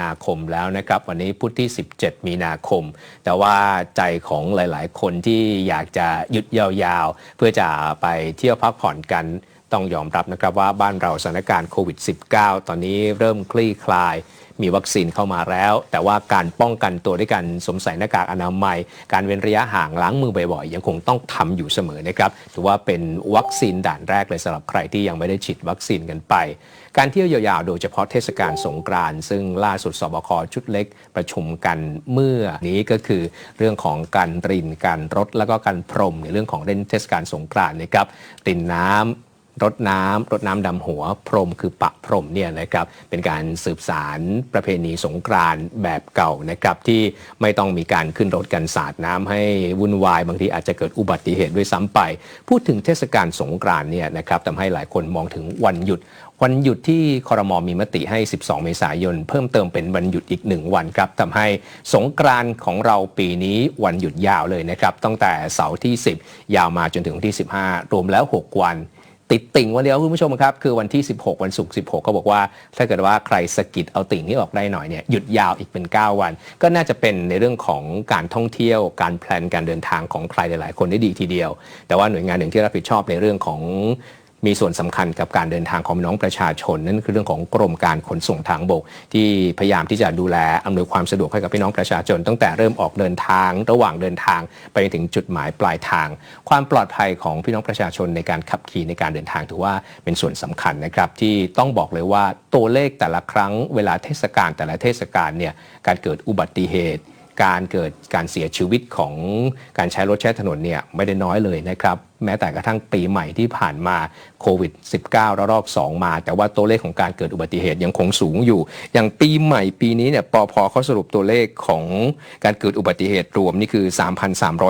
นาคมแล้วนะครับ วันนี้พุธที่ 17 มีนาคม แต่ว่าใจของหลาย ๆ คนที่อยากจะหยุดยาวๆ เพื่อจะไปเที่ยวพักผ่อนกันต้องยอมรับนะครับว่าบ้านเราสถานการณ์โควิด -19 ตอนนี้เริ่มคลี่คลายมีวัคซีนเข้ามาแล้ว แต่ว่าการป้องกันตัวด้วยการสวมใส่หน้ากากอนามัย การเว้นระยะห่างล้างมือบ่อยๆ ยังคงต้องทำอยู่เสมอนะครับถือว่าเป็นวัคซีนด่านแรกเลยสำหรับใครที่ยังไม่ได้ฉีดวัคซีนกันไป การเที่ยวยาวๆ โดยเฉพาะเทศกาลสงกรานต์ซึ่งล่าสุดสบคชุดเล็กประชุมกันเมื่อนี้ก็คือเรื่องของการรินการรดแล้วก็การพรมในเรื่องของเล่นเทศกาลสงกรานต์นะครับรินน้ำรดน้ำรดน้ำดำหัว พรมคือปะพรมเนี่ยนะครับเป็นการสืบสารประเพณีสงกรานต์แบบเก่านะครับที่ไม่ต้องมีการขึ้นรถกันสาดน้ำให้วุ่นวาย บางทีอาจจะเกิดอุบัติเหตุด้วยซ้ำไป พูดถึงเทศกาลสงกรานต์เนี่ยนะครับทำให้หลายคนมองถึงวันหยุด วันหยุดที่คอรมอมีมติให้ 12 เมษายน เพิ่มเติมเป็นวันหยุดอีกหนึ่งวันครับทำให้สงกรานต์ของเราปีนี้วันหยุดยาวเลยนะครับ ตั้งแต่เสาร์ที่ 10 ยาวมาจนถึงวันที่ 15 รวมแล้ว 6 วัน ติดติ่งวันเดียวคุณผู้ชมครับ คือวันที่ 16 วันศุกร์ 16 ก็บอกว่า ถ้าเกิดว่าใครสะกิดเอาติ่งนี้ออกได้หน่อยเนี่ยหยุดยาวอีกเป็น 9 วัน ก็น่าจะเป็นในเรื่องของการท่องเที่ยว การแพลนการเดินทางของใครหลาย ๆ คนได้ดีทีเดียว แต่ว่าหน่วยงานหนึ่งที่รับผิดชอบในเรื่องของ มีส่วนสำคัญกับการเดินทางของพี่น้องประชาชน นั่นคือเรื่องของกรมการขนส่งทางบก ที่พยายามที่จะดูแลอำนวยความสะดวกให้กับพี่น้องประชาชน ตั้งแต่เริ่มออกเดินทาง ระหว่างเดินทางไปถึงจุดหมายปลายทาง ความปลอดภัยของพี่น้องประชาชนในการขับขี่ในการเดินทางถือว่าเป็นส่วนสำคัญนะครับที่ต้องบอกเลยว่าตัวเลขแต่ละครั้งเวลาเทศกาลแต่ละเทศกาลเนี่ยการเกิดอุบัติเหตุการเกิดการเสียชีวิตของการใช้รถใช้ถนนเนี่ยไม่ได้น้อยเลยนะครับ แม้แต่กระทั่งปีใหม่ที่ผ่านมาโควิด -19 ระลอก 2 มา แต่ว่าตัวเลขของการเกิดอุบัติเหตุยังคงสูงอยู่ อย่างปีใหม่ปีนี้เนี่ยปอพเขาสรุปตัวเลขของการเกิดอุบัติเหตุรวมนี่คือ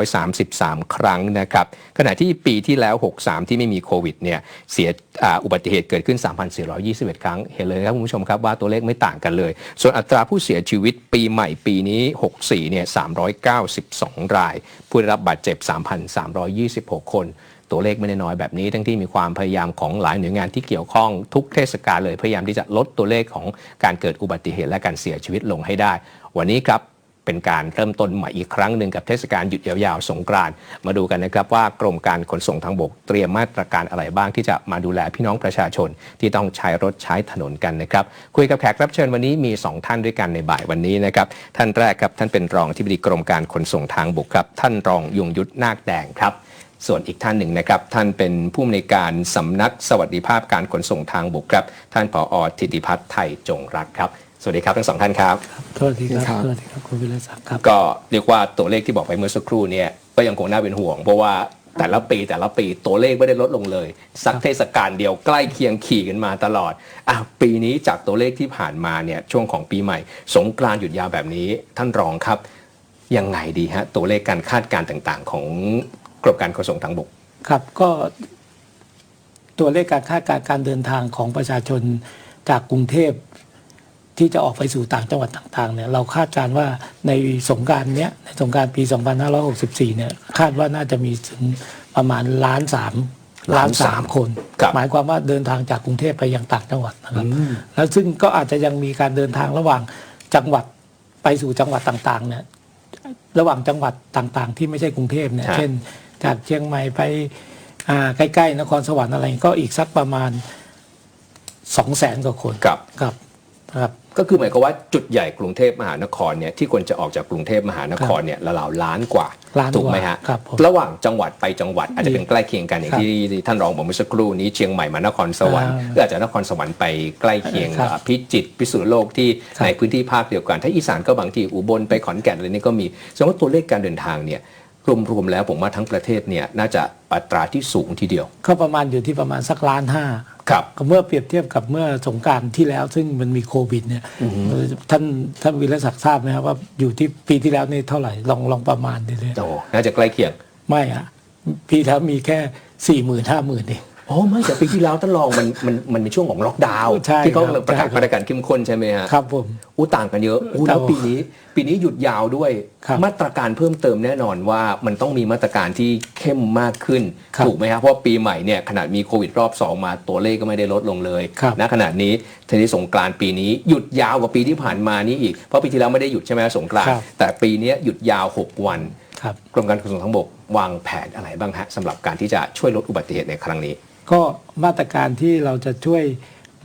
3,333 ครั้งนะครับ ขณะที่ปีที่แล้ว 63 ที่ไม่มีโควิดเนี่ยเสียอ,อุบัติเหตุเกิดขึ้น 3,421 ครั้ง เห็นเลยครับคุณผู้ชมครับว่าตัวเลขไม่ต่างกันเลย ส่วนอัตราผู้เสียชีวิตปีใหม่ปีนี้ 64 เนี่ย 392 ราย ผู้ได้รับบาดเจ็บ 3,326 คน ตัวเลขไม่ได้น้อยแบบนี้ ทั้งที่มีความพยายามของหลายหน่วยงานที่เกี่ยวข้องทุกเทศกาลเลยพยายามที่จะลดตัวเลขของการเกิดอุบัติเหตุและการเสียชีวิตลงให้ได้ วันนี้ครับเป็นการเริ่มต้นใหม่อีกครั้งหนึ่งกับเทศกาลหยุดยาวๆ สงกรานต์มาดูกันนะครับว่ากรมการขนส่งทางบกเตรียมมาตรการอะไรบ้างที่จะมาดูแลพี่น้องประชาชนที่ต้องใช้รถใช้ถนนกันนะครับ คุยกับแขกรับเชิญวันนี้มี 2 ท่านด้วยกันในบ่ายวันนี้นะครับ ท่านแรกครับท่านเป็นรองที่บดีกรมการขนส่งทางบกครับ ท่านรองยงยุทธนาคแดงครับ ส่วนอีกท่านหนึ่งนะครับท่านเป็นผู้อำนวยการสำนักสวัสดิภาพการขนส่งทางบกครับ ท่านผอธิติพัฒน์ไทยจงรักครับสวัสดีครับทั้งสองท่านครับโทษทีคครัรับบโทษทีครับคุณวิรศักดิ์ครับก็เรียกว่าตัวเลขที่บอกไปเมื่อสักครู่เนี่ยก็ยังคงน่าเป็นห่วง เพราะว่าแต่ละปีแต่ละปีตัวเลขไม่ได้ลดลงเลย สักเทศกาลเดียวใกล้เคียงขี่กันมาตลอดอะปีนี้จากตัวเลขที่ผ่านมาเนี่ยช่วงของปีใหม่ สงกรานต์หยุดยาวแบบนี้ท่านรองครับยังไงดีฮะตัวเลขการคาดการณ์ต่างๆ ของ กรมการขนส่งทางบก ครับก็ตัวเลขการคาดการณ์การเดินทางของประชาชนจากกรุงเทพที่จะออกไปสู่ต่างจังหวัดต่างๆเนี่ยเราคาดการณ์ว่าในสงกรารเนี้ยในสงกรารปี 2564 เนี่ยคาดว่าน่าจะมีถึงประมาณล้านสามล้านสามคนครับหมายความว่าเดินทางจากกรุงเทพไปยังต่างจังหวัดนะครับ แล้วซึ่งก็อาจจะยังมีการเดินทางระหว่างจังหวัดไปสู่จังหวัดต่างๆเนี่ยระหว่างจังหวัดต่างๆ ที่ไม่ใช่กรุงเทพเนี่ยครับเช่น จากเชียงใหม่ไปอ่าใกล้ ๆ นครสวรรค์อะไรก็อีกสักประมาณสองแสนกว่าคนกับครับครับก็คือหมายความว่าจุดใหญ่กรุงเทพมหานครเนี่ยที่ควรจะออกจากกรุงเทพมหานครเนี่ยราวๆล้านกว่าล้านกว่าถูกไหมฮะครับผมระหว่างจังหวัดไปจังหวัดอาจจะเป็นใกล้เคียงกันอย่างครับที่ท่านรองบอกเมื่อสักครู่นี้เชียงใหม่มานครสวรรค์อ่าก็อาจจะนครสวรรค์ไปใกล้เคียงครับอ่าพิจิตรพิษณุโลกที่ครับในพื้นที่ภาคเดียวกัน ถ้าอีสานก็บางที่อุบลไปขอนแก่นอะไรนี่ก็มีแสดงว่าตัวเลขการเดินทางเนี่ย รวมๆแล้วผมว่าทั้งประเทศเนี่ยน่าจะอัตราที่สูงทีเดียว ก็ประมาณอยู่ที่ประมาณสักล้านห้าครับก็เมื่อเปรียบเทียบกับเมื่อสงกรารที่แล้ว ซึ่งมันมีโควิดเนี่ยเออท่านท่านวิรศักดิ์ทราบไหมครับว่าอยู่ที่ปีที่แล้วนี่เท่าไหร่ลองลองประมาณดูเลยโอ้น่าจะใกล้เคียง ไม่อะปีแล้วมีแค่สี่หมื่นห้าหมื่นเอง โอ้ไม่แต่ปีที่แล้วท่านรองมันมันมันเป็นช่วงของล็อกดาวน์ใช่ที่เขาครับประกาศใช่ครับมาตรการเข้มข้นใช่ไหมฮะครับผม อู้ต่างกันเยอะอู้ครัแล้บวปีนี้ ปีนี้หยุดยาวด้วย ครับมาตรการเพิ่มเติมแน่นอนว่ามันต้องมีมาตรการที่เข้มมากขึ้นครับถูกไหมครับเพราะว่าปีใหม่เนี่ยขนาดมีโควิดรอบ2มาตัวเลขก็ไม่ได้ลดลงเลยครับณขณะนี้ทีนี้สงกรานต์ปีนี้หยุดยาวกว่าปีที่ผ่านมานี้อีกเพราะปีที่แล้วไม่ได้หยุดใช่ไหมสงกรานต์ครับ แต่ปีนี้หยุดยาว6วัน ครับ กรมการขนส่งทางบกวางแผนอะไรบ้างฮะสำหรับการที่จะช่วยลดอุบัติเหตุในครั้งนี้ ก็มาตรการที่เราจะช่วย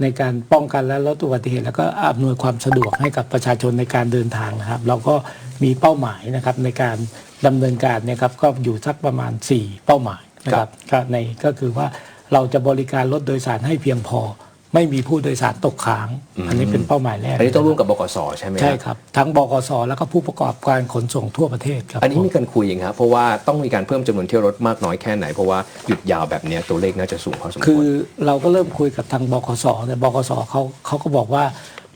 ในการป้องกันและลดอุบัติเหตุ แล้วก็อำนวยความสะดวกให้กับประชาชนในการเดินทางนะครับ เราก็มีเป้าหมายนะครับในการดำเนินการเนี่ยครับก็อยู่สักประมาณ 4 เป้าหมายนะครับก็ในก็คือว่าเราจะบริการรถโดยสารให้เพียงพอ ไม่มีผู้โดยสารตกค้าง อันนี้เป็นเป้าหมายแรก อันนี้ต้องร่วมกับบกสใช่ไหมฮะใช่ครับ ทั้งบกสแล้วก็ผู้ประกอบการขนส่งทั่วประเทศครับ อันนี้มีการคุยยังครับเพราะว่าต้องมีการเพิ่มจำนวนเที่ยวรถมากน้อยแค่ไหน เพราะว่าหยุดยาวแบบเนี้ยตัวเลขน่าจะสูงพอสมควร คือเราก็เริ่มคุยกับทางบกสแต่บกสเขาเขาก็บอกว่า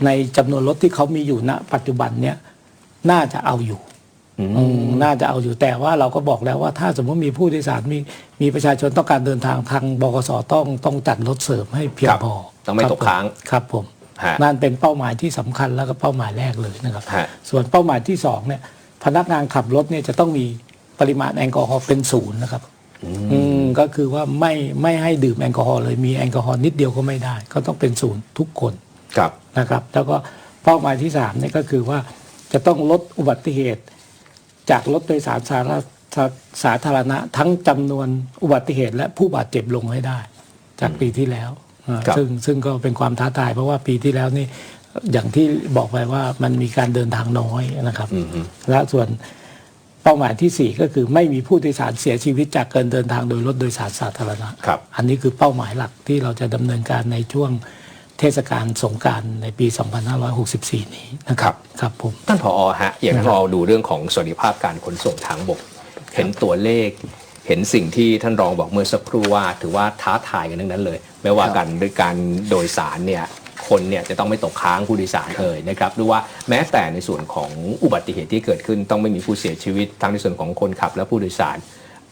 ในจำนวนรถที่เขามีอยู่ณ ปัจจุบันเนี่ยน่าจะเอาอยู่มอืมน่าจะเอาอยู่แต่ว่าเราก็บอกแล้วว่าถ้าสมมติมีผู้โดยสารมีมีประชาชนต้องการเดินทางทางบกสต้องต้องจัดรถเสริมให้เพียงพอ ต้องไม่ตกค้าง ครับผมฮะนั่นเป็นเป้าหมายที่สำคัญแล้วก็เป้าหมายแรกเลยนะครับ ฮะ ส่วนเป้าหมายที่สองเนี่ยพนักงานขับรถเนี่ยจะต้องมีปริมาณแอลกอฮอล์เป็นศูนย์นะครับ อืมก็คือว่าไม่ไม่ให้ดื่มแอลกอฮอล์เลยมีแอลกอฮอล์นิดเดียวก็ไม่ได้ ก็ต้องเป็นศูนย์ทุกคนครับ นะครับ แล้วก็เป้าหมายที่สามเนี่ยก็คือว่าจะต้องลดอุบัติเหตุ จากรถโดยสารสาธารณะสาสาธารณะ ทั้งจำนวนอุบัติเหตุและผู้บาดเจ็บลงให้ได้ จากปีที่แล้วอ่า ครับ ซึ่งซึ่งก็เป็นความท้าทาย เพราะว่าปีที่แล้วนี่อย่างที่บอกไปว่ามันมีการเดินทางน้อยนะครับอืมและส่วนเป้าหมายที่ 4 ก็คือไม่มีผู้โดยสารเสียชีวิตจากการเดินทางโดยรถโดยสารสาธารณะ ครับ อันนี้คือเป้าหมายหลักที่เราจะดำเนินการในช่วงเทศกาลสงกรารในปี 2564 นี้นะครับครับผม ท่านผอฮะ อย่างท่านผอดูเรื่องของสวัสดิภาพการขนส่งทางบก เห็นตัวเลข เห็นสิ่งที่ท่านรองบอกเมื่อสักครู่ว่า ถือว่าท้าทายกันทั้งนั้นเลย ไม่ว่ากันด้วยการโดยสารเนี่ยคนเนี่ยจะต้องไม่ตกค้างผู้โดยสารเลยนะครับหรือว่าแม้แต่ในส่วนของอุบัติเหตุที่เกิดขึ้นต้องไม่มีผู้เสียชีวิตทั้งในส่วนของคนขับและผู้โดยสาร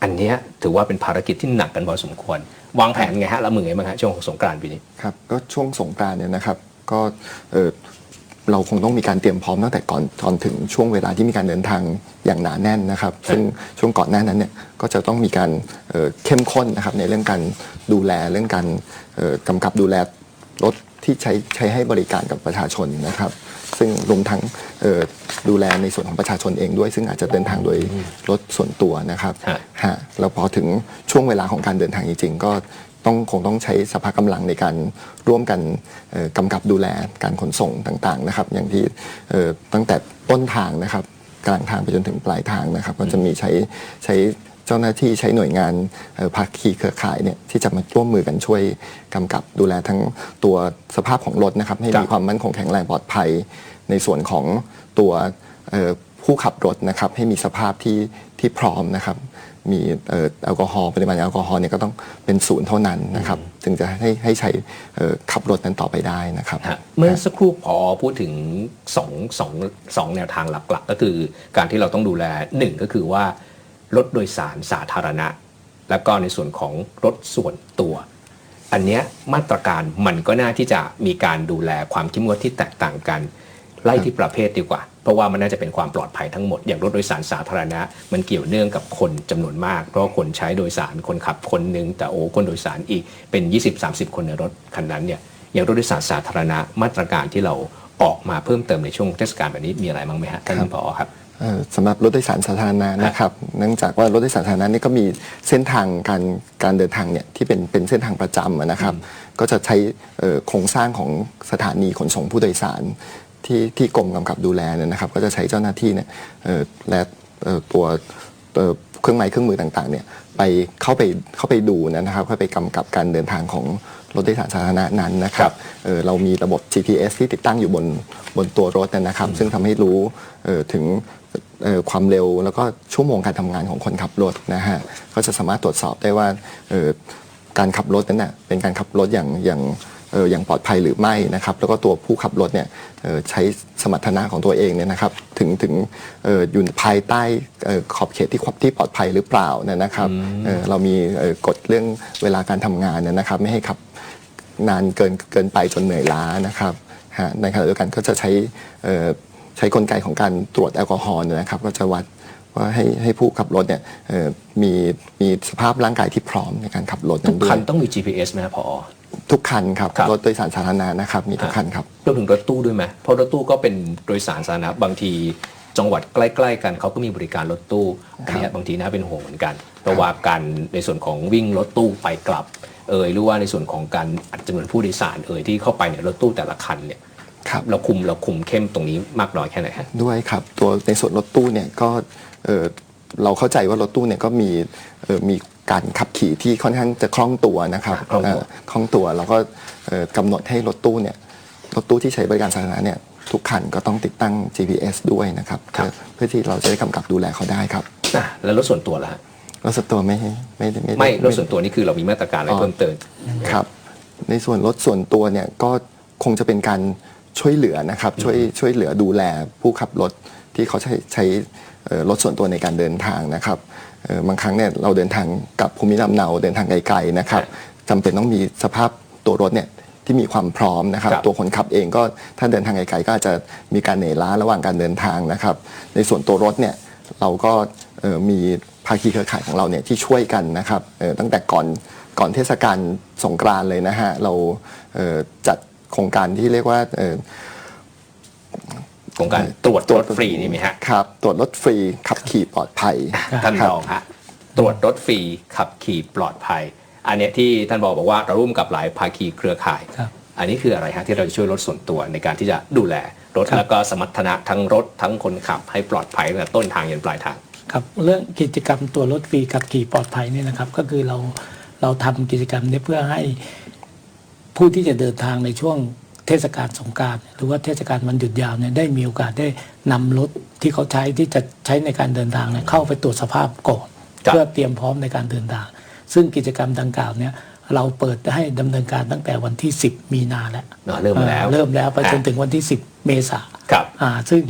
อันนี้ถือว่าเป็นภารกิจที่หนักกันพอสมควร วางแผนไงฮะละมือไงบ้างฮะช่วงของสงกรานต์ปีนี้ครับก็ช่วงสงกรานต์เนี่ยนะครับก็ เอ่อเราคงต้องมีการเตรียมพร้อมตั้งแต่ก่อนก่อนถึงช่วงเวลาที่มีการเดินทางอย่างหนาแน่นนะครับ ซึ่งช่วงก่อนหน้านั้นเนี่ยก็จะต้องมีการเอ่อเข้มข้นนะครับในเรื่องการดูแลเรื่องการเอ่อกำกับดูแลรถที่ใช้ใช้ให้บริการกับประชาชนนะครับ ซึ่งรวมทั้งเอ่อดูแลในส่วนของประชาชนเองด้วย ซึ่งอาจจะเดินทางโดยรถส่วนตัวนะครับฮะฮะแล้วพอถึงช่วงเวลาของการเดินทางจริงๆก็ ต้องคงต้องใช้สภาพกำลังในการร่วมกันเอ่อกำกับดูแลการขนส่งต่างๆนะครับ อย่างที่ตั้งแต่ต้นทางนะครับกลางทางไปจนถึงปลายทางนะครับ ก็จะมีใช้ใช้เจ้าหน้าที่ใช้หน่วยงานภาคีเครือข่ายเนี่ยที่จะมาร่วมมือกันช่วยกำกับดูแลทั้งตัวสภาพของรถนะครับ ให้มีความมั่นคงแข็งแรงปลอดภัย ในส่วนของตัวผู้ขับรถนะครับ ให้มีสภาพที่ที่พร้อมนะครับ มีเอ่อแอลกอฮอล์ปริมาณแอลกอฮอล์เนี่ยก็ต้องเป็นศูนย์เท่านั้นนะครับจึงจะให้ให้ใช้เอ่อขับรถนั้นต่อไปได้นะครับฮะเมื่อสักครู่พอพูดถึงสองสองสองแนวทางหลักๆ ก็คือการที่เราต้องดูแลหนึ่งก็คือว่ารถโดยสารสาธารณะ แล้วก็ในส่วนของรถส่วนตัว อันเนี้ยมาตรการมันก็น่าที่จะมีการดูแลความเข้มงวดที่แตกต่างกัน ไล่ที่ประเภทดีกว่า เพราะว่ามันน่าจะเป็นความปลอดภัยทั้งหมด อย่างรถโดยสารสาธารณะ มันเกี่ยวเนื่องกับคนจำนวนมาก เพราะว่าคนใช้โดยสารคนขับคนหนึ่งแต่โอ้คนโดยสารอีกเป็น 20-30 คนในรถคันนั้นเนี่ยอย่างรถโดยสารสาธารณะมาตรการที่เราออกมาเพิ่มเติมในช่วงเทศกาลแบบนี้มีอะไรบ้างไหมฮะท่านผอครับเอ่อสำหรับรถโดยสารสาธารณะนะครับ เนื่องจากว่ารถโดยสารสาธารณะนี่ก็มีเส้นทางการการเดินทางเนี่ยที่เป็นเป็นเส้นทางประจำอะนะครับ ก็จะใช้เอ่อโครงสร้างของสถานีขนส่งผู้โดยสาร ที่ที่กรมกำกับดูแลเนี่ยนะครับ ก็จะใช้เจ้าหน้าที่เนี่ยเอ่อและเอ่อตัวเอ่อเครื่องไม้เครื่องมือต่างๆเนี่ยไปเข้าไปเข้าไปดูนะครับเข้าไปกำกับการเดินทางของรถโดยสารสาธารณะนั้นนะคครัรับบเอ่อเรามีระบบ GPS ที่ติดตั้งอยู่บนบนตัวรถนะครับ ซึ่งทำให้รู้เอ่อถึงเอ่อความเร็วแล้วก็ชั่วโมงการทำงานของคนขับรถนะฮะก็จะสามารถตรวจสอบได้ว่าเอ่อการขับรถนั้นน่ะเป็นการขับรถอย่างอย่างเอ่ออย่างปลอดภัยหรือไม่นะครับแล้วก็ตัวผู้ขับรถเนี่ยเอ่อใช้สมรรถนะของตัวเองเนี่ยนะครับถึงถึงเอ่ออยู่ภายใต้เอ่อขอบเขตที่ที่ปลอดภัยหรือเปล่านะนะครับเอ่อเรามีเอ่อกฎเรื่องเวลาการทำงานเนยนะครับ ไม่ให้ขับนานเกินเกินไปจนเหนื่อยล้านะครับฮะในขณะเดียวกันก็จะใช้เอ่อใช้กลไกของการตรวจแอลกอฮอล์เนยนะครับ ก็จะวัดว่าให้ให้ผู้ขับรถเนี่ยเอ่อมีมีสภาพร่างกายที่พร้อมในการขับรถทุกด้วคัยนต้องมี GPS ไหมครับพอ ทุกคันครับครับ รถโดยสารสาธารณะนะครับมีทุกคันครับ รวมถึงรถตู้ด้วยไหมเพราะรถตู้ก็เป็นโดยสารสาธารณะบางที จังหวัดใกล้ ๆ กันเขาก็มีบริการรถตู้อันนี้บางทีน่าเป็นห่วงเหมือนกัน เพราะว่าการในส่วนของวิ่งรถตู้ไปกลับ เอ่ยหรือว่าในส่วนของการอัดจำนวนผู้โดยสารเอ่ยที่เข้าไปเนี่ยรถตู้แต่ละคันเนี่ยครับ เราคุมเราคุมเข้มตรงนี้มากน้อยแค่ไหนฮะ ด้วยครับตัวในส่วนรถตู้เนี่ยก็เอ่อเราเข้าใจว่ารถตู้เนี่ยก็มีเอ่อมี การขับขี่ที่ค่อนข้างจะคล่องตัวนะครับคล่องตัว เอ่อคล่องตัวแล้วก็เอ่อกำหนดให้รถตู้เนี่ยรถตู้ที่ใช้บริการสาธารณะเนี่ยทุกคันก็ต้องติดตั้ง GPS ด้วยนะครับเพื่อเพื่อที่เราจะได้กำกับดูแลเขาได้ครับอะแล้วรถส่วนตัวล่ะฮะรถส่วนตัวไม่ไม่ได้ไม่ได้ ไม่รถส่วนตัวนี่คือเรามีมาตรการอะไรเพิ่มเติม ครับ ในส่วนรถส่วนตัวเนี่ยก็คงจะเป็นการช่วยเหลือนะครับช่วยช่วยเหลือดูแลผู้ขับรถที่เขาใช้ใช้เอ่อรถส่วนตัวในการเดินทางนะครับเอ่อ บางครั้งเนี่ยเราเดินทางกับภูมิลำเนาเดินทางไกลๆนะครับจำเป็นต้องมีสภาพตัวรถเนี่ยที่มีความพร้อมนะครับครับ ตัวคนขับเองก็ถ้าเดินทางไกลๆก็อาจจะมีการเหนื่อยล้าระหว่างการเดินทางนะครับ ในส่วนตัวรถเนี่ยเราก็เอ่อมีภาคีเครือข่ายของเราเนี่ยที่ช่วยกันนะครับเอ่อตั้งแต่ก่อนก่อนเทศกาลสงกรานต์เลยนะฮะเราเอ่อจัดโครงการที่เรียกว่าเอ่อ ของการตรวจรถฟรีนี่ไหมฮะครับตรวจรถฟรีขับขี่ปลอดภัยท่านคบรองฮะตรวจรถฟรีขับขี่ปลอดภัย อันเนี้ยที่ท่านบอกบอกว่าเราร่วมกับหลายภาคีเครือข่ายครับอันนี้คืออะไรฮะที่เราจะช่วยรถส่วนตัวในการที่จะดูแลรถครับแล้วก็สมรรถนะทั้งรถทั้งคนขับให้ปลอดภัยตั้งแต่ต้นทางยันปลายทางครับเรื่องกิจกรรมตัวรถฟรีขับขี่ปลอดภัยเนี่ยนะครับ ก็คือเราเราทำกิจกรรมนี้เพื่อให้ผู้ที่จะเดินทางในช่วง เทศกาลสงกรารหรือว่าเทศกาลวันหยุดยาวเนี่ยได้มีโอกาสได้นำรถที่เขาใช้ที่จะใช้ในการเดินทางเนี่ยเข้าไปตรวจสภาพก่อนครับเพื่อเตรียมพร้อมในการเดินทาง ซึ่งกิจกรรมดังกล่าวเนี่ยเราเปิดให้ดำเนินการตั้งแต่วันที่ 10 มีนาแล้วเนอะเริ่มมาแล้วอ่าเริ่มแล้วไปจนอะถึงวันที่ 10 เมษาครับอ่าซึ่ง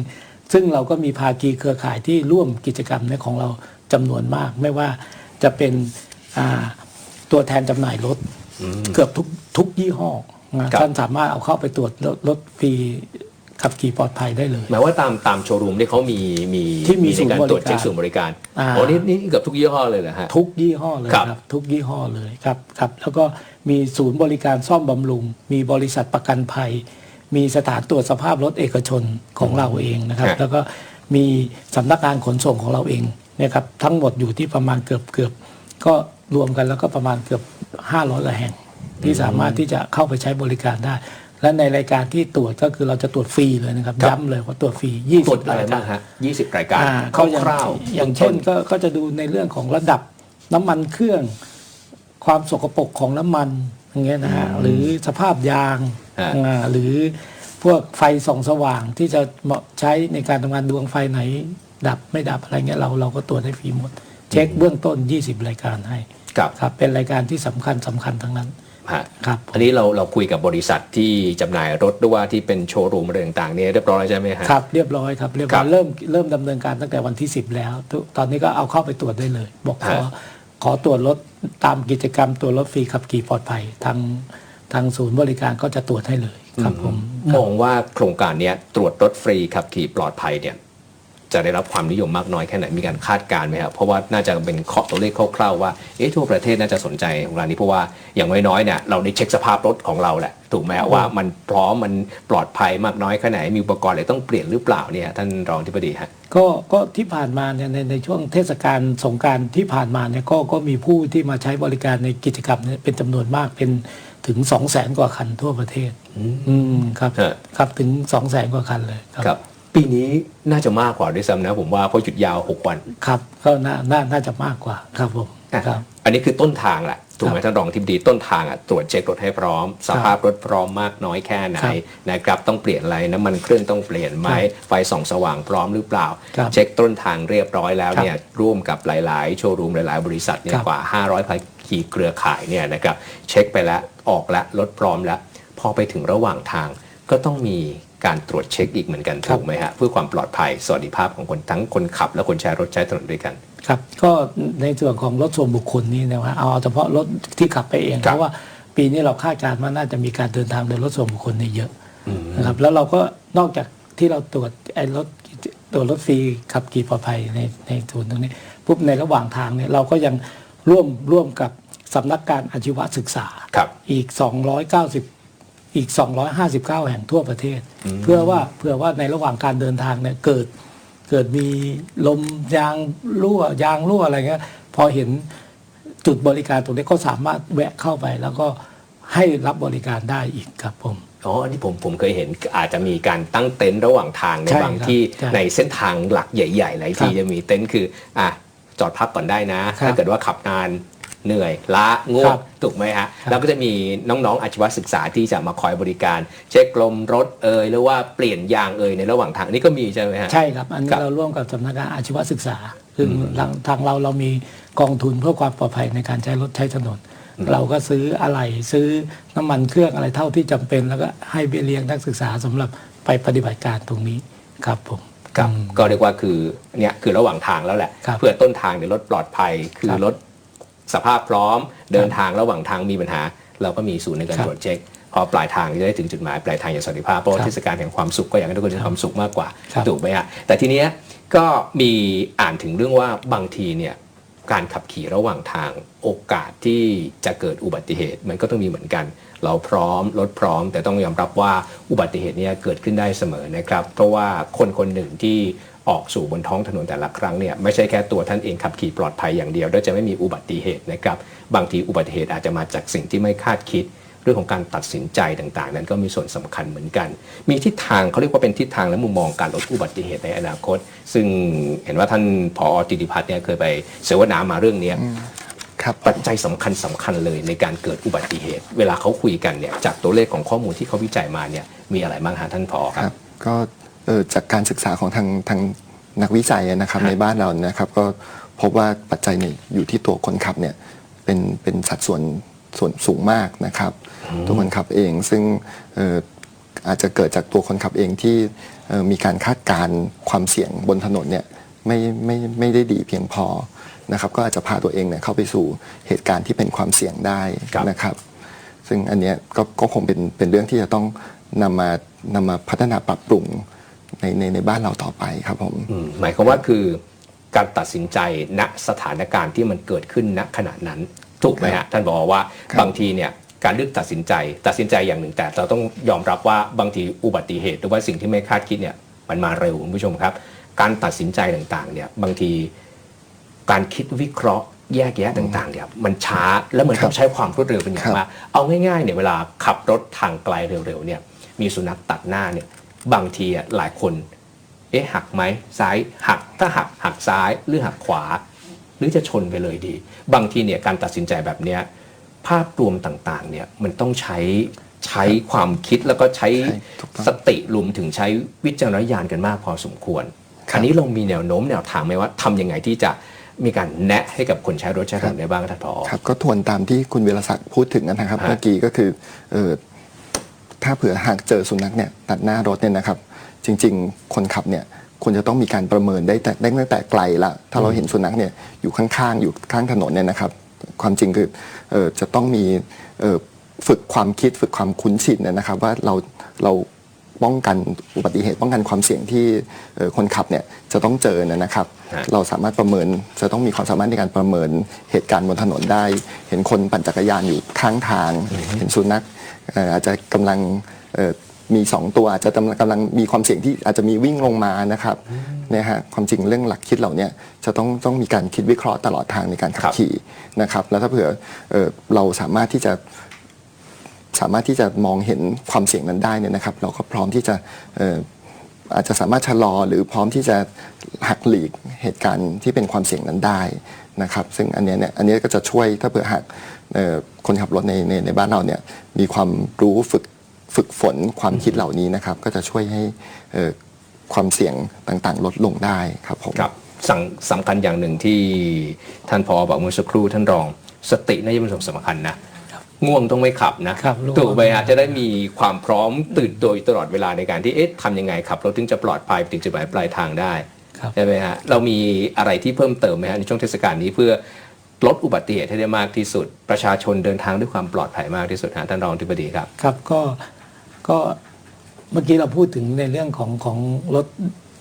ซึ่งเราก็มีภาคีเครือข่ายที่ร่วมกิจกรรมเนี้ของเราจำนวนมาก ไม่ว่าจะเป็นอ่าตัวแทนจำหน่ายรถเกือบทุกทุกยี่ห้อนะครับ ท่านสามารถเอาเข้าไปตรวจรถรถฟรีขับขี่ปลอดภัยได้เลย หมายว่าตามตามโชว์รูมที่เขามีมีที่มีในการศูนย์บริการตรวจเช็คศูนย์บริการอ่าโอ้นี่นี่เกือบทุกยี่ห้อเลยเหรอฮะทุกยี่ห้อเลยครับครับ ทุกยี่ห้อเลยครับครับ แล้วก็มีศูนย์บริการซ่อมบำรุง มีบริษัทประกันภัย มีสถานตรวจสภาพรถเอกชนของเราเองนะครับ แล้วก็มีสำนักงานขนส่งของเราเองเนี่ยครับทั้งหมดอยู่ที่ประมาณเกือบเกือบก็รวมกันแล้วก็ประมาณเกือบ500กว่าแห่ง ที่สามารถที่จะเข้าไปใช้บริการได้ และในรายการที่ตรวจก็คือเราจะตรวจฟรีเลยนะครับครับย้ำเลยว่าตรวจฟรี ตรวจ20 อะไรรายบ้าการงฮะยี่สิบรายการอ่าคก็อย่างร่าวๆอย่างเช่นก็ก็จะดูในเรื่องของระดับน้ำมันเครื่อง ความสกปรกของน้ำมันอย่างเงี้ยนะฮะหรือสภาพยางฮะอ่าหรือพวกไฟส่องสว่างที่จะเหมาะใช้ในการทำงานดวงไฟไหน ดับไม่ดับอะไรเงี้ยเราเราก็ตรวจให้ฟรีหมด เช็คเบื้องต้น 20 รายการให้ ครับ ครับเป็นรายการที่สำคัญสำคัญทั้งนั้น ฮะครับอันนี้เราเราคุยกับบริษัทที่จำหน่ายรถหรือว่าที่เป็นโชว์รูมอะไรต่างๆเนี่ยเรียบร้อยใช่ไหมฮะครับเรียบร้อยครับเรียบคร้รัอบยเริ่มเริ่มดำเนินการตั้งแต่วันที่ 10 แล้วทุกตอนนี้ก็เอาเข้าไปตรวจได้เลย บอกขอฮะขอตรวจรถตามกิจกรรมตรวจรถฟรีขับขี่ปลอดภัยทางทางศูนย์บริการก็จะตรวจให้เลยครับผมมองว่าโครงการเนี้ยตรวจรถฟรีขับขี่ปลอดภัยเนี่ย จะได้รับความนิยมมากน้อยแค่ไหนมีการคาดการณ์ไหมครับเพราะว่าน่าจะเป็นเคาะตัวเลขคร่าวๆว่าเอ๊ะทั่วประเทศน่าจะสนใจโครงการนี้เพราะว่าอย่างน้อยๆเนี่ยเราได้เช็คสภาพรถของเราแหละถูกไหมฮะว่ามันพร้อมมันปลอดภัยมากน้อยแค่ไหนมีอุปกรณ์อะไรต้องเปลี่ยนหรือเปล่าเนี่ยท่านรองที่ปดีฮะก็ก็ที่ผ่านมาเนี่ยในในช่วงเทศกาลสงกรารที่ผ่านมาเนี่ยก็ก็มีผู้ที่มาใช้บริการในกิจกรรมเนี่ยเป็นจำนวนมากเป็นถึง2 0 0แสนกว่าคันทั่วประเทศ อืมครับฮะครับถึง2 0 0แสนกว่าคันเลยครับครับ ปีนี้น่าจะมากกว่าด้วยซ้ำนะผมว่าเพราะหยุดยาว 6 วันครับก็น่าน่าน่าจะมากกว่าครับผมอะครับ อันนี้คือต้นทางแหละถูกไหมครับท่านรองทิบดีต้นทางอะตรวจเช็ครถให้พร้อม สภาพรถพร้อมมากน้อยแค่ไหนครับนะครับต้องเปลี่ยนอะไรน้ำมันเครื่องต้องเปลี่ยนไหมครับไฟส่องสว่างพร้อมหรือเปล่าครับเช็คต้นทางเรียบร้อยแล้วครับเนี่ยร่วมกับหลาย ๆ โชว์รูมหลาย ๆ บริษัทเนี่คยรับกว่า 500พันขี่เครือข่ายเนี่ยนะครับเช็คไปแล้วออกแล้วรถพร้อมแล้วพอไปถึงระหว่างทางก็ต้องมี การตรวจเช็คอีกเหมือนกันครับถูกไหมฮะเพื่อความปลอดภัยสวัสดิภาพของคนทั้งคนขับ และคนใช้รถใช้ถนนด้วยกันครับก็ในส่วนของรถส่วนบุคคลนี่นะว่าเอาเฉพาะรถที่ขับไปเองครับเพราะว่าปีนี้เราคาดการณ์ว่าน่าจะมีการเดินทางโดยรถส่วนบุคคลเนี่ยเยอะนะครับแล้วเราก็นอกจากที่เราตรวจไอ้รถตรวจรถฟรีขับขี่ปลอดภัยในในศูนย์ตรงนี้ปุ๊บในระหว่างทางเนี่ยเราก็ยังร่วมร่วมกับสำนักการอาชีวศึกษาครับอีก 290 อีก 259 แห่งทั่วประเทศ เพื่อว่าเพื่อว่าในระหว่างการเดินทางเนี่ยเกิดเกิดมีลมยางรั่วยางรั่วอะไรเงี้ยพอเห็นจุดบริการตรงนี้ก็สามารถแวะเข้าไปแล้วก็ให้รับบริการได้อีกครับผมอ๋ออันนี้ผมผมเคยเห็นอาจจะมีการตั้งเต็นท์ระหว่างทางในใช่บางครับที่ใช่ในเส้นทางหลักใหญ่ๆหลายที่ครับจะมีเต็นท์คืออะจอดพักก่อนได้นะครับถ้าเกิดว่าขับนาน เหนื่อยล้าง่วครังบถูกไหมฮะครับแล้วก็จะมีน้องๆอาชีวศึกษาที่จะมาคอยบริการ เช็คลมรถเอ่ยหรือว่าเปลี่ยนยางเอ่ยในระหว่างทางอันนี่ก็มีใช่ไหมฮะใช่ครับอันนี้ครับเราร่วมกับสำนักงานอาชีวศึกษาคือทางทางเราเรามีกองทุนเพื่อความปลอดภัยในการใช้รถใช้ถนนเราก็ซื้ออะไรซื้อน้ำมันเครื่องอะไรเท่าที่จำเป็น แล้วก็ให้เบี้ยเลี้ยงนักศึกษาสำหรับไปปฏิบัติการตรงนี้ครับผมครับก็เรียกว่าคือเนี่ยคือระหว่างทางแล้วแหละครับเพื่อต้นทางเนี่ยรถปลอดภัยคือครับรถ สภาพพร้อม เดินทางระหว่างทางมีปัญหา เราก็มีศูนย์ในการครับตรวจเช็ค พอปลายทางจะได้ถึงจุดหมายปลายทางอย่างสวัสดิภาพเพราะว่าครับเทศกาลแห่งความสุขก็อยากให้ทุกคนมีความสุขมากกว่าครับถูกไหมฮะแต่ทีเนี้ยก็มีอ่านถึงเรื่องว่าบางทีเนี่ยการขับขี่ระหว่างทางโอกาสที่จะเกิดอุบัติเหตุ มันก็ต้องมีเหมือนกัน เราพร้อมรถพร้อม แต่ต้องยอมรับว่าอุบัติเหตุเนี่ยเกิดขึ้นได้เสมอนะครับ เพราะว่าคนคนหนึ่งที่ ออกสู่บนท้องถนนแต่ละครั้งเนี่ยไม่ใช่แค่ตัวท่านเองขับขี่ปลอดภัยอย่างเดียวแล้วจะไม่มีอุบัติเหตุนะครับบางทีอุบัติเหตุอาจจะมาจากสิ่งที่ไม่คาดคิดเรื่องของการตัดสินใจต่างๆ นั้นก็มีส่วนสำคัญเหมือนกัน มีทิศทางเขาเรียกว่าเป็นทิศทางและมุมมองการลดอุบัติเหตุในอนาคต ซึ่งเห็นว่าท่านผอติติพัฒน์เนี่ยเคยไปเสวนามาเรื่องเนี้ยครับปัจจัยสำคัญสำคัญเลยในการเกิดอุบัติเหตุ เวลาเขาคุยกันเนี่ยจากตัวเลขของข้อมูลที่เขาวิจัยมาเนี่ยมีอะไรบ้างฮะท่านผอคครับรับ ก็เอ่อ จากการศึกษาของทางทางนักวิจัยนะครับครับในบ้านเรานะครับ ก็พบว่าปัจจัยเนี่ยอยู่ที่ตัวคนขับเนี่ยเป็นเป็นสัดส่วนส่วนสูงมากนะครับ ตัวคนขับเองซึ่งเอ่ออาจจะเกิดจากตัวคนขับเองที่เอ่อมีการคาดการณ์ความเสี่ยงบนถนนเนี่ยไม่ไม่ไม่ได้ดีเพียงพอนะครับ ก็อาจจะพาตัวเองเนี่ยเข้าไปสู่เหตุการณ์ที่เป็นความเสี่ยงได้ครับนะครับ ซึ่งอันเนี้ยก็ก็คงเป็นเป็นเรื่องที่จะต้องนำมานำมาพัฒนาปรับปรุง ในในในบ้านเราต่อไปครับผมอืมหมายความว่าคือการตัดสินใจณสถานการณ์ที่มันเกิดขึ้นณขณะนั้นถูกไหมฮะท่านบอกว่าครับบางทีเนี่ยการเลือกตัดสินใจ ตัดสินใจอย่างหนึ่งแต่เราต้องยอมรับว่าบางทีอุบัติเหตุ หรือว่าสิ่งที่ไม่คาดคิดเนี่ยมันมาเร็วคุณผู้ชมครับ การตัดสินใจต่างๆเนี่ยบางทีการคิดวิเคราะห์แยกแยะต่างๆเนี่ยมันช้าแล้วเหมือนกับใช้ความรวดเร็วเป็นอย่าครังบมากเอาง่ายๆเนี่ยเวลาขับรถทางไกลเร็วๆเนี่ยมีสุนัขตัดหน้าเนี่ย บางทีอะหลายคน เอ๊ะหักไหมซ้ายหักถ้าหักหักซ้ายหรือหักขวา หรือจะชนไปเลยดี บางทีเนี่ยการตัดสินใจแบบเนี้ยภาพรวมต่างๆเนี่ยมันต้องใช้ใช้ความคิดแล้วก็ใช้ใช่ถูกต้องสติรวมถึงใช้วิจารณญาณกันมากพอสมควรครับอันนี้เรามีแนวโน้มแนวทางไหมว่าทำยังไงที่จะมีการแนะให้กับคนใช้รถใช้ถนนได้บ้างครับท่านผอครับก็ทวนตามที่คุณวีรศักดิ์พูดถึงนะครับฮะเมื่อกี้ก็คือเออ ถ้าเผื่อหากเจอสุนัขเนี่ยตัดหน้ารถเนี่ยนะครับ จริง ๆ คนขับเนี่ยควรจะต้องมีการประเมินได้แต่ได้ตั้งแต่ไกลละถ้าเราเห็นสุนัขเนี่ยอยู่ข้างๆอยู่ข้างถนนเนี่ยนะครับ ความจริงคือเออจะต้องมีเออฝึกความคิดฝึกความคุ้นชินนะครับ ว่าเราเราป้องกันอุบัติเหตุป้องกันความเสี่ยงที่เอ่อคนขับเนี่ยจะต้องเจอนะครับฮะเราสามารถประเมินจะต้องมีความสามารถในการประเมินเหตุการณ์บนถนนได้ เห็นคนปั่นจักรยานอยู่ข้างทาง เห็นสุนัข เอ่ออาจจะกำลังเอ่อมีสองตัวอาจจะกำลังกำลังมีความเสี่ยงที่อาจจะมีวิ่งลงมานะครับเนี่ยฮะความจริงเรื่องหลักคิดเหล่าเนี้จะต้องต้องมีการคิดวิเคราะห์ตลอดทางในการขัครับบขี่นะครับแล้วถ้าเผื่อเอ่อเราสามารถที่จะ สามารถที่จะมองเห็นความเสี่ยงนั้นได้เนี่ยนะครับ เราก็พร้อมที่จะเอ่ออาจจะสามารถชะลอหรือพร้อมที่จะหักหลีกเหตุการณ์ที่เป็นความเสี่ยงนั้นได้นะครับ ซึ่งอันเนี้ยเนี่ยอันเนี้ยก็จะช่วยถ้าเผื่อหากเอ่อ คนขับรถในในในบ้านเราเนี่ยมีความรู้ฝึกฝึกฝนความคิดเหล่านี้นะครับก็จะช่วยให้เอ่อความเสี่ยงต่างๆ ลดลงได้ครับผมครับสั่งสำคัญอย่างหนึ่งที่ท่านพอบอกเมื่อสักครู่ท่านรอง สติน่าจะเป็นส่วนสำคัญนะง่วงต้องไม่ขับนะครับรู้ถูกไหมฮะจะได้มีความพร้อมตื่นตัวอยู่ตลอดเวลาในการที่เอ๊ะทำยังไงขับรถถึงจะปลอดภัยไปถึงจุดหมายปลายทางได้ครับใช่ไหมฮะเรามีอะไรที่เพิ่มเติมไหมฮะในช่วงเทศกาลนี้เพื่อ ลดอุบัติเหตุให้ได้มากที่สุด ประชาชนเดินทางด้วยความปลอดภัยมากที่สุดฮะท่านรองที่ปดีครับครับก็ก็เมื่อกี้เราพูดถึงในเรื่องของของรถ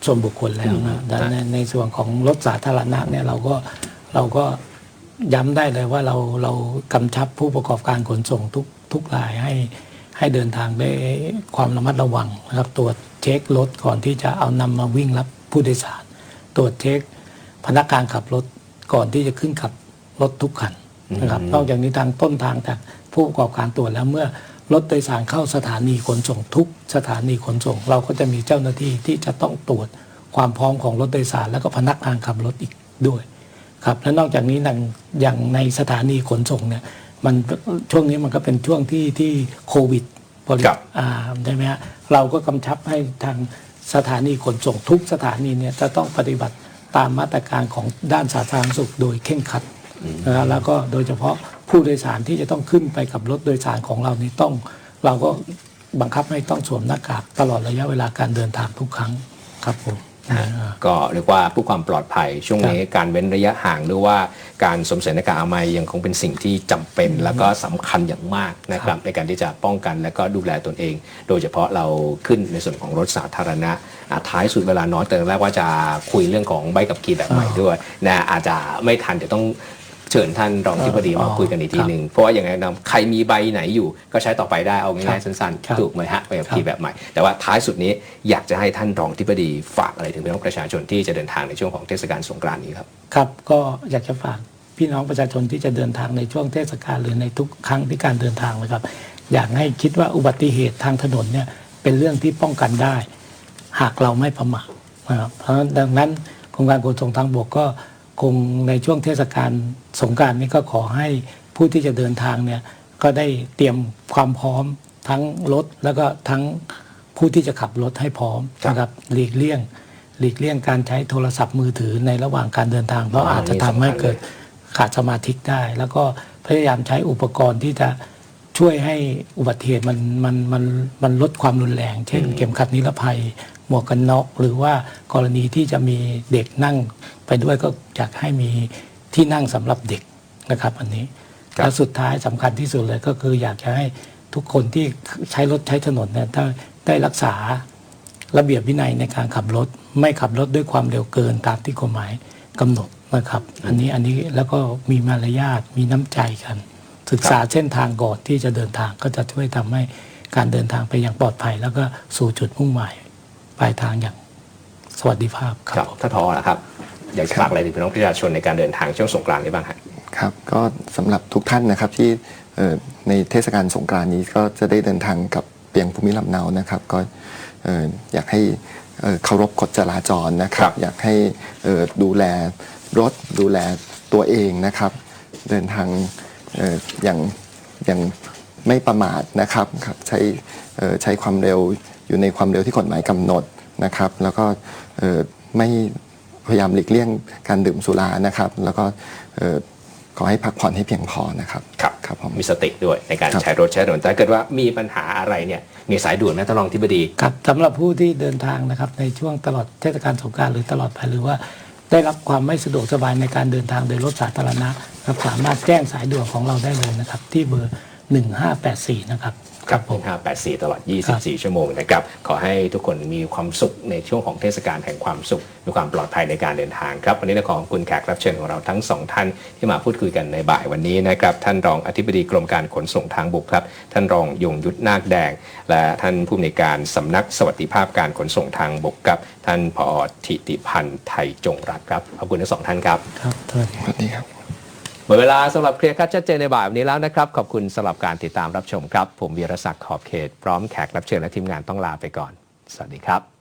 ส่วนบุคคลแล้วนะแต่ในในส่วนของรถสาธารณะเนี่ยเราก็เราก็ย้ำได้เลยว่าเราเรากำชับผู้ประกอบการขนส่งทุกทุกรายให้ให้เดินทางด้วยความระมัดระวังนะครับตรวจเช็ครถก่อนที่จะเอานำมาวิ่งรับผู้โดยสาร ตรวจเช็คพนักงานขับรถก่อนที่จะขึ้นขับ รถทุกคันนะครับนอกจากนี้ทางต้นทางจากผู้ประกอบการตรวจแล้วเมื่อรถโดยสารเข้าสถานีขนส่งทุกสถานีขนส่ง เราก็จะมีเจ้าหน้าที่ที่จะต้องตรวจความพร้อมของรถโดยสาร แล้วก็พนักงานขับรถอีกด้วยครับและนอกจากนี้อย่างอย่างในสถานีขนส่งเนี่ยมันช่วงนี้มันก็เป็นช่วงที่ที่โควิดบริครับอ่าใช่ไหมฮะเราก็กำชับให้ทางสถานีขนส่งทุกสถานีเนี่ยจะต้องปฏิบัติตามมาตรการของด้านสาธารณสุขโดยเคร่งครัด นะฮะแล้วก็โดยเฉพาะผู้โดยสารที่จะต้องขึ้นไปกับรถโดยสารของเรานี่ต้อง เราก็บังคับให้ต้องสวมหน้ากากตลอดระยะเวลาการเดินทางทุกครั้งครับผมอ่าก็เรียกว่าเพื่อความปลอดภัยช่วงนี้การเว้นระยะห่างหรือว่าการสวมใส่หน้ากากอนามัยยังคงเป็นสิ่งที่จำเป็น แล้วก็สำคัญอย่างมากนะครับในการที่จะป้องกันและก็ดูแลตนเอง โดยเฉพาะเราขึ้นในส่วนของรถสาธารณะอะท้ายสุดเวลาน้อยแต่แรกว่าจะคุยเรื่องของใบขับขี่แบบใหม่ด้วยนะอาจจะไม่ทันเดี๋ยวต้อง เชิญท่านรองที่ปดีมาคุยกันอีกทีหนึ่งเพราะว่าอย่างไรนะใครมีใบไหนอยู่ ก็ใช้ต่อไปได้เอาง่ายๆสั้นครับๆถูกไหมฮะใบขับขี่แบบใหม่ แต่ว่าท้ายสุดนี้อยากจะให้ท่านรองที่ปดีฝากอะไรถึงพี่น้องประชาชนที่จะเดินทางในช่วงของเทศกาลสงกรานต์นี้ครับครับก็อยากจะฝากพี่น้องประชาชนที่จะเดินทางในช่วงเทศกาลหรือในทุกครั้งที่การเดินทางนะครับ อยากให้คิดว่าอุบัติเหตุทางถนนเนี่ยเป็นเรื่องที่ป้องกันได้ หากเราไม่ประมาทนะครับเพราะฉะนั้นดังนั้นโครงการขนส่งทางบกก็ คงในช่วงเทศกาลสงกรารนี้ก็ขอให้ผู้ที่จะเดินทางเนี่ยก็ได้เตรียมความพร้อมทั้งรถแล้วก็ทั้งผู้ที่จะขับรถให้พร้อมนะครับหลีกเลี่ยง หลีกเลี่ยงการใช้โทรศัพท์มือถือในระหว่างการเดินทาง เพราะอ๋ออาจจะทำให้เกิดขาดสมาธิได้ แล้วก็พยายามใช้อุปกรณ์ที่จะช่วยให้อุบัติเหตุมันมันมันมันลดความรุนแรง เช่น เข็มขัดนิรภัย หมวกกันน็อกหรือว่ากรณีที่จะมีเด็กนั่งไปด้วยก็อยากให้มีที่นั่งสำหรับเด็กนะครับ อันนี้ครับแล้วสุดท้ายสำคัญที่สุดเลยก็คืออยากจะให้ทุกคนที่ใช้รถใช้ถนนเนี่ยได้ได้รักษาระเบียบวินัยในการขับรถ ไม่ขับรถด้วยความเร็วเกินตามที่กฎหมายกำหนดนะครับ อันนี้อันนี้แล้วก็มีมารยาทมีน้ำใจกัน ศึกษาเส้นทางก่อนที่จะเดินทางก็จะช่วยทำให้การเดินทางไปอย่างปลอดภัย แล้วก็สู่จุดมุ่งหมาย ปลายทางอย่างสวัสดิภาพคครัรับบท่านพอนะครับ อยากจะฝากอะไรถึงพี่น้องประชาชนในการเดินทางช่วงสงกรานต์นี้บ้างฮะ ครับก็สำหรับทุกท่านนะครับที่เอ่อในเทศกาลสงกรานต์นี้ก็จะได้เดินทางกับเปียงภูมิลำเนานะครับ ก็เอ่ออยากให้เอ่อเคารพกฎจราจรนะคครัรับบอยากให้เอ่อดูแลรถดูแลตัวเองนะครับ เดินทางเอ่ออย่างอย่างไม่ประมาทนะครับครับใช้เอ่อใช้ความเร็ว อยู่ในความเร็วที่กฎหมายกำหนดนะครับ แล้วก็เอ่อไม่พยายามหลีกเลี่ยงการดื่มสุรานะครับ แล้วก็เอ่อขอให้พักผ่อนให้เพียงพอนะครับครับครับผมมีสติด้วยในการครับใช้รถใช้ถนนแต่ถ้าเกิดว่ามีปัญหาอะไรเนี่ยมีสายด่วนไหมท่านรองที่ปดีครับสำหรับผู้ที่เดินทางนะครับในช่วงตลอดเทศกาลสงกรารหรือตลอดไปหรือว่าได้รับความไม่สะดวกสบายในการเดินทางโดยรถสาธารณะครับสามารถแจ้งสายด่วนของเราได้เลยนะครับ ที่เบอร์ 1584 นะครับ ครับ584 ตลอด 24 ชั่วโมงนะครับ ขอให้ทุกคนมีความสุขในช่วงของเทศกาลแห่งความสุข มีความปลอดภัยในการเดินทางครับ วันนี้ต้องขอขอบคุณแขกรับเชิญของเราทั้งสองท่านที่มาพูดคุยกันในบ่ายวันนี้นะครับ ท่านรองอธิบดีกรมการขนส่งทางบกครับ ท่านรองยงยุทธนาคแดง และท่านผู้อำนวยการสำนักสวัสดิภาพการขนส่งทางบกครับ ท่านผอธิติพันธ์ไทยจงรักครับ ขอบคุณทั้งสองท่านครับ ครับสวัสดีสวัสดีครับ หมดเวลาสำหรับเคลียร์คัดชัดเจนในบ่ายวันนี้แล้วนะครับ ขอบคุณสำหรับการติดตามรับชมครับ ผมวีรศักดิ์ขอบเขต พร้อมแขกรับเชิญและทีมงานต้องลาไปก่อน สวัสดีครับ